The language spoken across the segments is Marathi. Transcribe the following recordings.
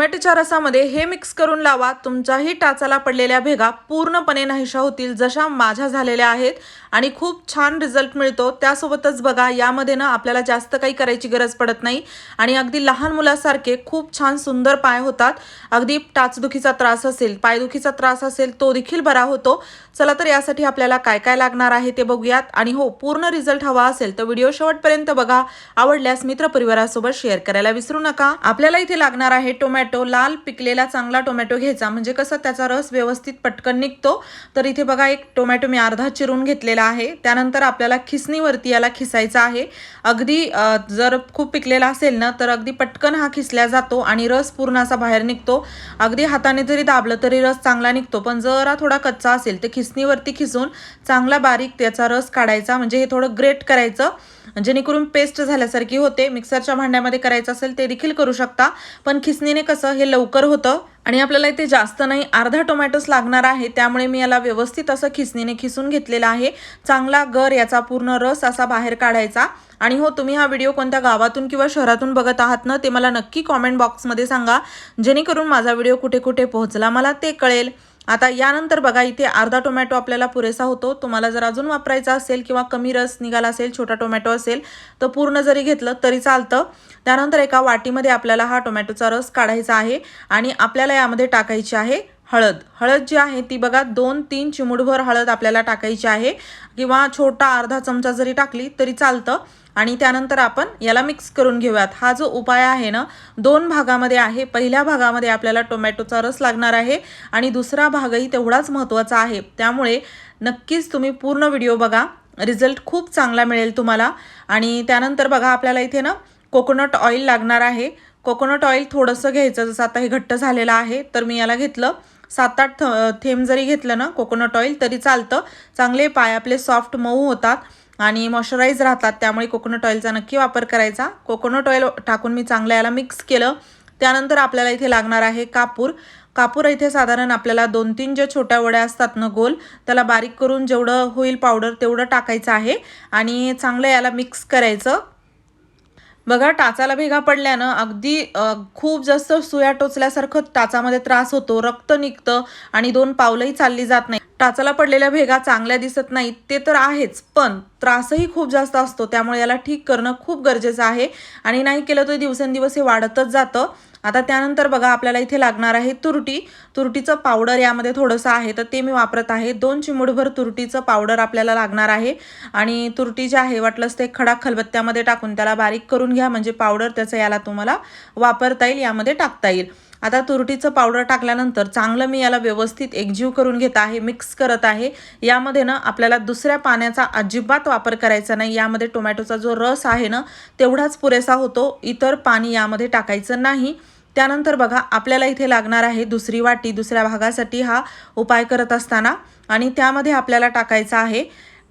टोमॅटोच्या रसामध्ये हे मिक्स करून लावा. तुमच्याही टाचाला पडलेल्या भेगा पूर्णपणे नाहीशा होतील जशा माझ्या झालेल्या आहेत. आणि खूप छान रिझल्ट मिळतो. त्यासोबतच बघा यामध्ये ना आपल्याला जास्त काही करायची गरज पडत नाही. आणि अगदी लहान मुलासारखे खूप छान सुंदर पाय होतात. अगदी टाचदुखीचा त्रास असेल पायदुखीचा त्रास असेल तो देखील बरा होतो. चला तर यासाठी आपल्याला काय काय लागणार आहे ते बघूयात. आणि हो पूर्ण रिझल्ट हवा असेल तर व्हिडिओ शेवटपर्यंत बघा. आवडल्यास मित्रपरिवारासोबत शेअर करायला विसरू नका. आपल्याला इथे लागणार आहे टोमॅटो लाल पिकलेला चांगला टोमॅटो घ्यायचा. म्हणजे कसं त्याचा रस व्यवस्थित पटकन निघतो. तर इथे बघा एक टोमॅटो मी अर्धा चिरून घेतलेला आहे. त्यानंतर आपल्याला खिसणीवरती याला खिसायचा आहे. अगदी जर खूप पिकलेला असेल ना तर अगदी पटकन हा खिसल्या जातो आणि रस पूर्ण असा बाहेर निघतो. अगदी हाताने जरी दाबलं तरी रस चांगला निघतो. पण जरा थोडा कच्चा असेल तर खिसणीवरती खिसून चांगला बारीक त्याचा रस काढायचा. म्हणजे हे थोडं ग्रेट करायचं. जेणेकरून पेस्ट झाल्यासारखी होते. मिक्सरच्या भांड्यामध्ये करायचं असेल ते देखील करू शकता. पण खिसणीने कसं हे लवकर होतं आणि आपल्याला इथे जास्त नाही अर्धा टोमॅटोस लागणार आहे. त्यामुळे मी याला व्यवस्थित असं खिसणीने खिसून घेतलेलं आहे. चांगला गर याचा पूर्ण रस असा बाहेर काढायचा. आणि हो तुम्ही हा व्हिडिओ कोणत्या गावातून किंवा शहरातून बघत आहात ना ते मला नक्की कॉमेंट बॉक्समध्ये सांगा. जेणेकरून माझा व्हिडिओ कुठे कुठे पोहोचला मला ते कळेल. आता यानंतर बघा इथे अर्धा टोमॅटो आपल्याला पुरेसा होतो. तुम्हाला जर अजून वापरायचा असेल किंवा कमी रस निघाला असेल छोटा टोमॅटो असेल तर पूर्ण जरी घेतलं तरी चालतं. त्यानंतर एका वाटीमध्ये आपल्याला हा टोमॅटोचा रस काढायचा आहे आणि आपल्याला यामध्ये टाकायची आहे हळद. हळद जी आहे ती बघा दोन तीन चिमूटभर हळद आपल्याला टाकायची आहे. किंवा छोटा अर्धा चमचा जरी टाकली तरी चालतं. आणि त्यानंतर आपण याला मिक्स करून घेऊयात. हा जो उपाय आहे ना दोन भागामध्ये आहे. पहिल्या भागामध्ये आपल्याला टोमॅटोचा रस लागणार आहे. आणि दुसरा भागही तेवढाच महत्त्वाचा आहे. त्यामुळे नक्कीच तुम्ही पूर्ण व्हिडिओ बघा. रिझल्ट खूप चांगला मिळेल तुम्हाला. आणि त्यानंतर बघा आपल्याला इथे ना कोकोनट ऑइल लागणार आहे. कोकोनट ऑइल थोडंसं घ्यायचं. जसं आता हे घट्ट झालेलं आहे तर मी याला घेतलं. सात आठ थ थेंब जरी घेतलं ना कोकोनट ऑइल तरी चालतं. चांगले पाय आपले सॉफ्ट मऊ होतात आणि मॉइश्चराईज राहतात. त्यामुळे कोकोनट ऑइलचा नक्की वापर करायचा. कोकोनट ऑइल टाकून मी चांगलं याला मिक्स केलं. त्यानंतर आपल्याला इथे लागणार आहे कापूर. कापूर इथे साधारण आपल्याला दोन तीन ज्या छोट्या वड्या असतात ना गोल त्याला बारीक करून जेवढं होईल पावडर तेवढं टाकायचं आहे. आणि चांगलं याला मिक्स करायचं. बघा टाचाला भेगा पडल्यानं अगदी खूप जास्त सुया टोचल्यासारखं टाचामध्ये त्रास होतो रक्त निघतं आणि दोन पावलंही चालली जात नाही टाचाला पडलेल्या भेगा चांगल्या दिसत नाहीत ते तर आहेच पण त्रासही खूप जास्त असतो त्यामुळे याला ठीक करणं खूप गरजेचं आहे. आणि नाही केलं तर दिवसेंदिवस हे वाढतच जातं. आता त्यानंतर बघा आपल्याला इथे लागणार आहे तुरटी. तुरटीचं पावडर यामध्ये थोडंसं आहे तर ते मी वापरत आहे. दोन चिमूटभर तुरटीचं पावडर आपल्याला लागणार आहे. आणि तुरटी जे आहे वाटलंच ते खडा खलबत्त्यामध्ये टाकून त्याला बारीक करून घ्या. म्हणजे पावडर त्याचं याला तुम्हाला वापरता येईल यामध्ये टाकता येईल. आता तुरटीचं पावडर टाकल्यानंतर चांगलं मी याला व्यवस्थित एकजीव करून घेत आहे मिक्स करत आहे. यामध्ये ना आपल्याला दुसऱ्या पाण्याचा अजिबात वापर करायचा नाही. यामध्ये टोमॅटोचा जो रस आहे ना तेवढाच पुरेसा होतो. इतर पाणी यामध्ये टाकायचं नाही. त्यानंतर बघा आपल्याला इथे लागणार आहे दुसरी वाटी. दुसऱ्या भागासाठी हा उपाय करत असताना आणि त्यामध्ये आपल्याला टाकायचा आहे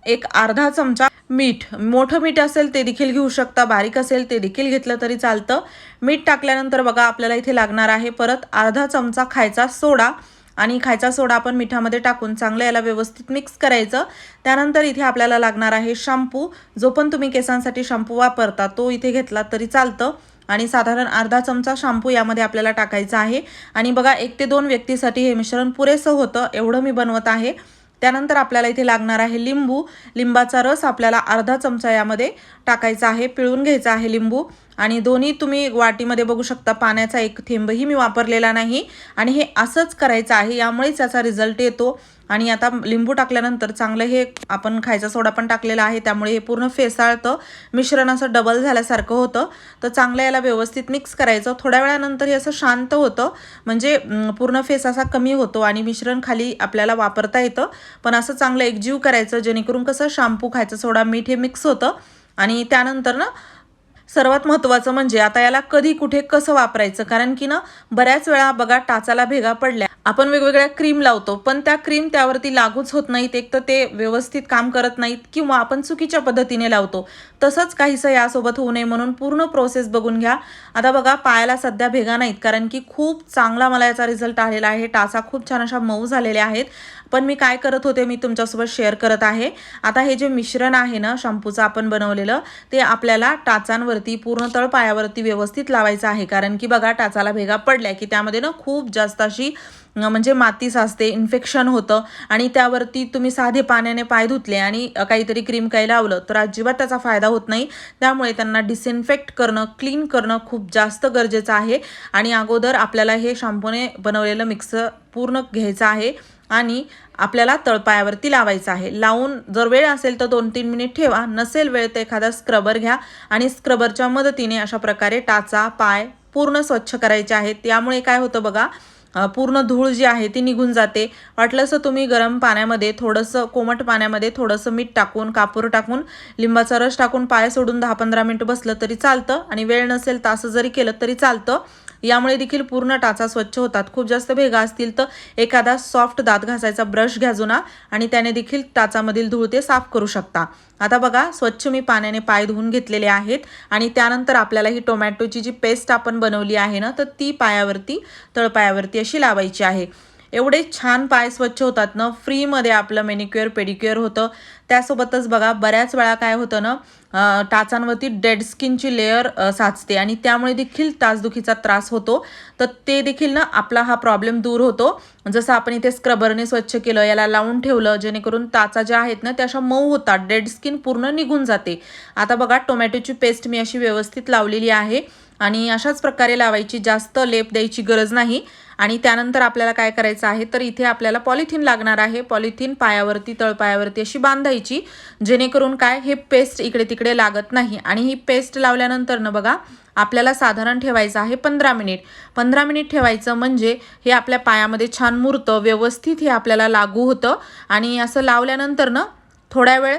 एक अर्धा चमचा मीठ. मोठं मीठ असेल ते देखील घेऊ शकता. बारीक असेल ते देखील घेतलं तरी चालतं. मीठ टाकल्यानंतर बघा आपल्याला इथे लागणार आहे परत अर्धा चमचा खायचा सोडा आणि खायचा सोडा आपण मिठामध्ये टाकून चांगलं याला व्यवस्थित मिक्स करायचं. त्यानंतर इथे आपल्याला लागणार आहे शॅम्पू. जो पण तुम्ही केसांसाठी शॅम्पू वापरता तो इथे घेतला तरी चालतं. आणि साधारण अर्धा चमचा शॅम्पू यामध्ये आपल्याला टाकायचा आहे. आणि बघा एक ते दोन व्यक्तीसाठी हे मिश्रण पुरेसं होतं एवढं मी बनवत आहे. त्यानंतर आपल्याला इथे लागणार आहे लिंबू. लिंबाचा रस आपल्याला अर्धा चमचा यामध्ये टाकायचा आहे पिळून घ्यायचा आहे लिंबू. आणि दोन्ही तुम्ही वाटीमध्ये बघू शकता पाण्याचा एक थेंबही मी वापरलेला नाही. आणि हे असंच करायचं आहे यामुळेच याचा रिझल्ट येतो. आणि आता लिंबू टाकल्यानंतर चांगलं हे आपण खायचा सोडा पण टाकलेला आहे त्यामुळे हे पूर्ण फेसाळतं. मिश्रण असं डबल झाल्यासारखं होतं. तर चांगलं याला व्यवस्थित मिक्स करायचं. थोड्या वेळानंतर हे असं शांत होतं. म्हणजे पूर्ण फेस असा कमी होतो आणि मिश्रण खाली आपल्याला वापरता येतं. पण असं चांगलं एकजीव करायचं जेणेकरून कसं शाम्पू खायचा सोडा मीठ हे मिक्स होतं. आणि त्यानंतर ना सर्वात महत्त्वाचं म्हणजे आता याला कधी कुठे कसं वापरायचं? कारण की ना बऱ्याच वेळा बघा टाचाला भेगा पडल्या. आपण वेगवेगळ्या क्रीम लावतो पण त्या क्रीम त्यावरती लागूच होत नाहीत. एक तर ते व्यवस्थित काम करत नाहीत किंवा आपण चुकीच्या पद्धतीने लावतो. तसंच काहीसं यासोबत होऊ नये म्हणून पूर्ण प्रोसेस बघून घ्या. आता बघा पायाला सध्या भेगा नाहीत कारण की खूप चांगला मला याचा रिझल्ट आलेला आहे. टाचा खूप छान अशा मऊ झालेल्या आहेत. पण मी काय करत होते मी तुमच्यासोबत शेअर करत आहे. आता हे जे मिश्रण आहे ना शॅम्पूचं आपण बनवलेलं ते आपल्याला टाचांवरती पूर्ण तळपायावरती व्यवस्थित लावायचं आहे. कारण की बघा टाचाला भेगा पडल्या की त्यामध्ये ना खूप जास्त अशी म्हणजे माती साचते इन्फेक्शन होतं आणि त्यावरती तुम्ही साधे पाण्याने पाय धुतले आणि काहीतरी क्रीम काही लावलं तर अजिबात त्याचा फायदा होत नाही. त्यामुळे त्यांना डिसइन्फेक्ट करणं क्लीन करणं खूप जास्त गरजेचं आहे. आणि अगोदर आपल्याला हे शॅम्पूने बनवलेलं मिक्स पूर्ण घ्यायचं आहे आणि आपल्याला तळपायावरती लावायचं आहे. लावून जर वेळ असेल तर दोन तीन मिनिट ठेवा. नसेल वेळ तर एखादा स्क्रबर घ्या आणि स्क्रबरच्या मदतीने अशा प्रकारे टाचा पाय पूर्ण स्वच्छ करायचे आहेत. त्यामुळे काय होतं बघा पूर्ण धूळ जी आहे ती निघून जाते. वाटलंसं तुम्ही गरम पाण्यामध्ये थोडंसं कोमट पाण्यामध्ये थोडंसं मीठ टाकून कापूर टाकून लिंबाचा रस टाकून पाय सोडून दहा पंधरा मिनटं बसलं तरी चालतं आणि वेळ नसेल तर असं जरी केलं तरी चालतं. यामुळे देखील पूर्ण टाचा स्वच्छ होतात. खूप जास्त भेगा असतील तर एखादा सॉफ्ट दात घासायचा ब्रश घ्या जुना आणि त्याने देखील टाचामधील धूळ ते साफ करू शकता. आता बघा स्वच्छ मी पाण्याने पाय धुवून घेतलेले आहेत आणि त्यानंतर आपल्याला ही टोमॅटोची जी पेस्ट आपण बनवली आहे ना तर ती पायावरती तळपायावरती अशी लावायची आहे. एवढे छान पाय स्वच्छ होतात ना फ्रीमध्ये आपलं मेनिक्युअर पेडिक्युअर होतं. त्यासोबतच बघा बऱ्याच वेळा काय होतं ना टाचांवरती डेड स्किनची लेअर साचते आणि त्यामुळे देखील तासदुखीचा त्रास होतो. तर ते देखील ना आपला हा प्रॉब्लेम दूर होतो. जसं आपण इथे स्क्रबरने स्वच्छ केलं याला लावून ठेवलं जेणेकरून ताचा ज्या आहेत ना त्या अशा मऊ होतात डेड स्किन पूर्ण निघून जाते. आता बघा टोमॅटोची पेस्ट मी अशी व्यवस्थित लावलेली आहे आणि अशाच प्रकारे लावायची जास्त लेप द्यायची गरज नाही. आणि त्यानंतर आपल्याला काय करायचं आहे तर इथे आपल्याला पॉलिथिन लागणार आहे. पॉलिथिन पायावरती तळपायावरती अशी बांधायची जेणेकरून काय हे पेस्ट इकडे तिकडे लागत नाही. आणि ही पेस्ट लावल्यानंतर ना बघा आपल्याला साधारण ठेवायचं आहे पंधरा मिनिट. पंधरा मिनिट ठेवायचं म्हणजे हे आपल्या पायामध्ये छान मुरतं व्यवस्थित हे आपल्याला लागू होतं. आणि असं लावल्यानंतर ना थोड्या वेळ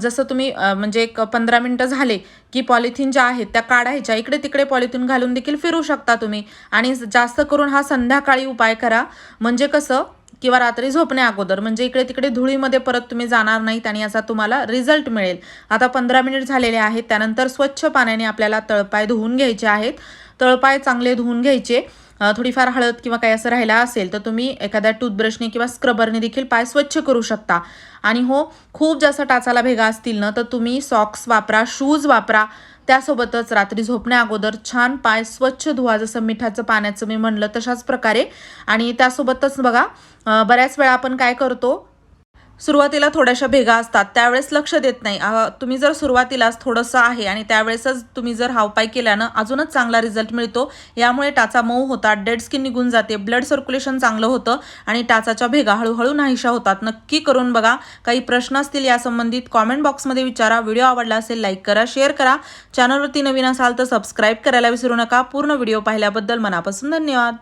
जसं तुम्ही म्हणजे एक पंधरा मिनटं झाले की पॉलिथिन ज्या आहेत त्या काढायच्या. इकडे तिकडे पॉलिथिन घालून देखील फिरू शकता तुम्ही. आणि जास्त करून हा संध्याकाळी उपाय करा. म्हणजे कसं किंवा रात्री झोपण्या अगोदर म्हणजे इकडे तिकडे धुळीमध्ये परत तुम्ही जाणार नाहीत आणि याचा तुम्हाला रिझल्ट मिळेल. आता पंधरा मिनिट झालेले आहेत. त्यानंतर स्वच्छ पाण्याने आपल्याला तळपाय धुवून घ्यायचे आहेत. तळपाय चांगले धुवून घ्यायचे. थोडीफार हळद किंवा काही असं राहिला असेल तर तुम्ही एखाद्या टूथब्रशने किंवा स्क्रबरने देखील पाय स्वच्छ करू शकता. आणि हो खूप जास्त टाचाला भेगा असतील ना तर तुम्ही सॉक्स वापरा शूज वापरा. त्यासोबतच रात्री झोपण्या अगोदर छान पाय स्वच्छ धुवा जसं मिठाचं पाण्याचं मी म्हणलं तशाच प्रकारे. आणि त्यासोबतच बघा बऱ्याच वेळा आपण काय करतो सुरुवातीला थोड्याशा भेगा असतात त्यावेळेस लक्ष देत नाही. तुम्ही जर सुरुवातीलाच थोडंसं आहे आणि त्यावेळेसच तुम्ही जर हावपाय केल्यानं अजूनच चांगला रिझल्ट मिळतो. यामुळे टाचा मऊ होतात डेड स्किन निघून जाते ब्लड सर्क्युलेशन चांगलं होतं आणि टाचाच्या भेगा हळूहळू नाहीशा होतात. नक्की करून बघा. काही प्रश्न असतील या संबंधित कॉमेंट बॉक्समध्ये विचारा. व्हिडिओ आवडला असेल लाईक करा शेअर करा. चॅनलवरती नवीन असाल तर सबस्क्राईब करायला विसरू नका. पूर्ण व्हिडिओ पाहिल्याबद्दल मनापासून धन्यवाद.